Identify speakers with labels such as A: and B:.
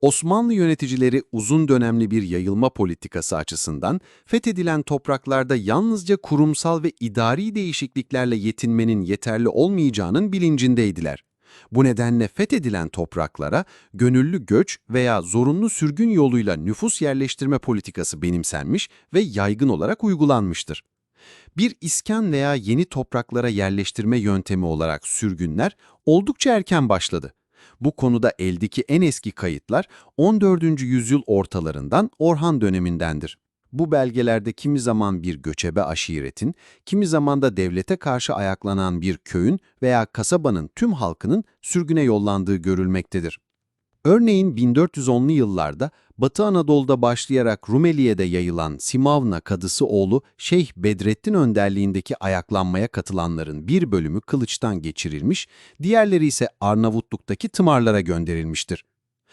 A: Osmanlı yöneticileri uzun dönemli bir yayılma politikası açısından fethedilen topraklarda yalnızca kurumsal ve idari değişikliklerle yetinmenin yeterli olmayacağının bilincindeydiler. Bu nedenle fethedilen topraklara gönüllü göç veya zorunlu sürgün yoluyla nüfus yerleştirme politikası benimsenmiş ve yaygın olarak uygulanmıştır. Bir iskan veya yeni topraklara yerleştirme yöntemi olarak sürgünler oldukça erken başladı. Bu konuda eldeki en eski kayıtlar 14. yüzyıl ortalarından Orhan dönemindendir. Bu belgelerde kimi zaman bir göçebe aşiretin, kimi zaman da devlete karşı ayaklanan bir köyün veya kasabanın tüm halkının sürgüne yollandığı görülmektedir. Örneğin 1410'lu yıllarda Batı Anadolu'da başlayarak Rumeli'ye de yayılan Simavna kadısı oğlu Şeyh Bedrettin önderliğindeki ayaklanmaya katılanların bir bölümü kılıçtan geçirilmiş, diğerleri ise Arnavutluk'taki tımarlara gönderilmiştir.